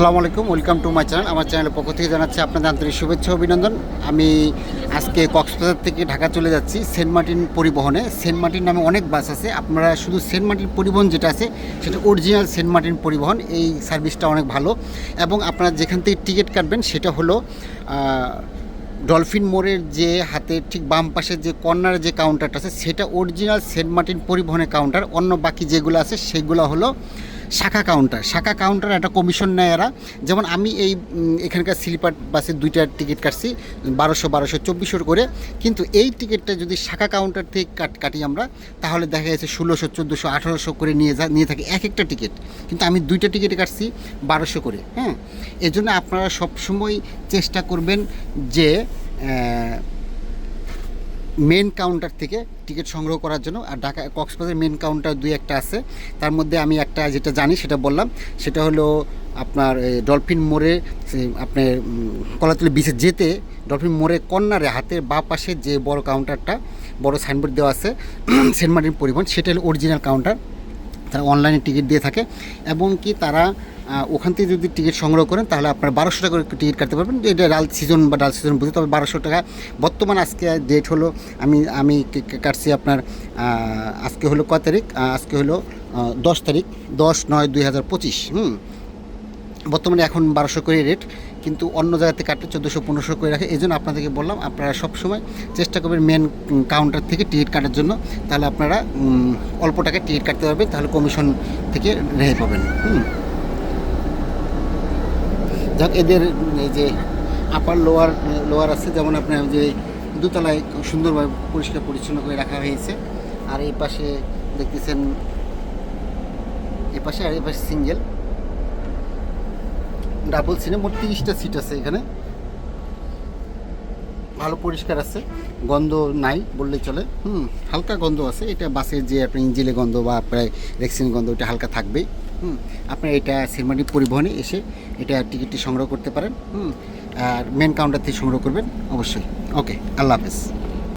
আসসালামু আলাইকুম welcome to my channel আমার চ্যানেলের পক্ষ থেকে জানাচ্ছি আপনাদের আন্তরিক শুভেচ্ছা অভিনন্দন। আমি আজকে কক্সবাজার থেকে ঢাকা চলে যাচ্ছি, সেন্ট মার্টিন পরিবহনে। সেন্ট মার্টিন নামে অনেক বাস আছে। আপনারা শুধু সেন্ট মার্টিন পরিবহন যেটা আছে, সেটা অরিজিনাল সেন্ট মার্টিন পরিবহন। এই সার্ভিসটা অনেক ভালো। এবং আপনারা যেখান থেকে টিকিট কাটবেন, সেটা হলো ডলফিন মোড়ের যে হাতে ঠিক বাম পাশে যে কর্নার যে কাউন্টারটা আছে, সেটা অরিজিনাল সেন্ট মার্টিন পরিবহনের কাউন্টার অন্য বাকি যেগুলো আছে, সেগুলো হলো শাখা কাউন্টার শাখা কাউন্টার একটা কমিশন নেয় এরা। যেমন আমি এই এখানকার স্লিপার বাসে দুইটা টিকিট কাটছি, বারোশো বারোশো চব্বিশশো করে। কিন্তু এই টিকিটটা যদি শাখা কাউন্টার থেকে কাট, কাটি আমরা, তাহলে দেখা যাচ্ছে ষোলোশো, চোদ্দোশো, আঠারোশো করে নিয়ে যা, নিয়ে থাকি এক একটা টিকিট কিন্তু আমি দুইটা টিকিট কাটছি, বারোশো করে হ্যাঁ? এই জন্য আপনারা সবসময় চেষ্টা করবেন যে মেন কাউন্টার থেকে টিকিট সংগ্রহ করার জন্য, আর ঢাকা কক্সবাজার মেন কাউন্টার দুই একটা আছে। তার মধ্যে আমি একটা যেটা জানি সেটা বললাম, সেটা হলো আপনার ডলফিন মোড়ে আপনার কলাতলি বিচে যেতে ডলফিন মোড়ে কর্নারে হাতের বা পাশে যে বড় কাউন্টারটা বড় সাইনবোর্ড দেওয়া আছে সেন্ট মার্টিন পরিবহন, সেটা হলো অরিজিনাল কাউন্টার তারা অনলাইনে টিকিট দিয়ে থাকে এবং কি তারা ওখান থেকে যদি টিকিট সংগ্রহ করেন তাহলে আপনার বারোশো টাকা করে টিকিট কাটতে পারবেন। এটা ডাল সিজন বা ডাল সিজন বুঝে, তবে বারোশো টাকা। বর্তমান আজকে ডেট হলো, আমি আমি কে- কে- কাটছি আপনার আজকে হলো কয় তারিখ? আজকে হলো দশ তারিখ, দশ নয় দুই হাজার পঁচিশ। হুম। বর্তমানে এখন বারোশো করে রেট কিন্তু অন্য জায়গাতে কাটলে চোদ্দোশো, পনেরোশো করে রাখে। এই জন্য আপনাদেরকে বললাম, আপনারা সবসময় চেষ্টা করবেন মেন কাউন্টার থেকে টিকিট কাটার জন্য। তাহলে আপনারা অল্প টাকায় টিকিট কাটতে পারবেন, তাহলে কমিশন থেকে রেহাই পাবেন। হুম। যাক, এদের, এই যে আপার লোয়ার লোয়ার আছে, যেমন আপনার যে দোতলায় সুন্দরভাবে পরিষ্কার পরিচ্ছন্ন করে রাখা হয়েছে। আর এই পাশে দেখতেছেন, এই পাশে, আর এই পাশে সিঙ্গেল ডাবল সিনে মোট তিরিশটা সিট আছে এখানে। ভালো পরিষ্কার আছে, গন্ধ নাই বললেই চলে। হুম, হালকা গন্ধ আছে, এটা বাসের যে আপনার ইঞ্জিলে গন্ধ বা প্রায় রেক্সিন গন্ধ ওটা হালকা থাকবেই। হুম আপনার এটা সিরমানি পরিবহনে এসে এটা টিকিটটি সংগ্রহ করতে পারেন। হুম, আর মেন কাউন্টার থেকে সংগ্রহ করবেন, অবশ্যই। ওকে, আল্লাহ হাফেজ।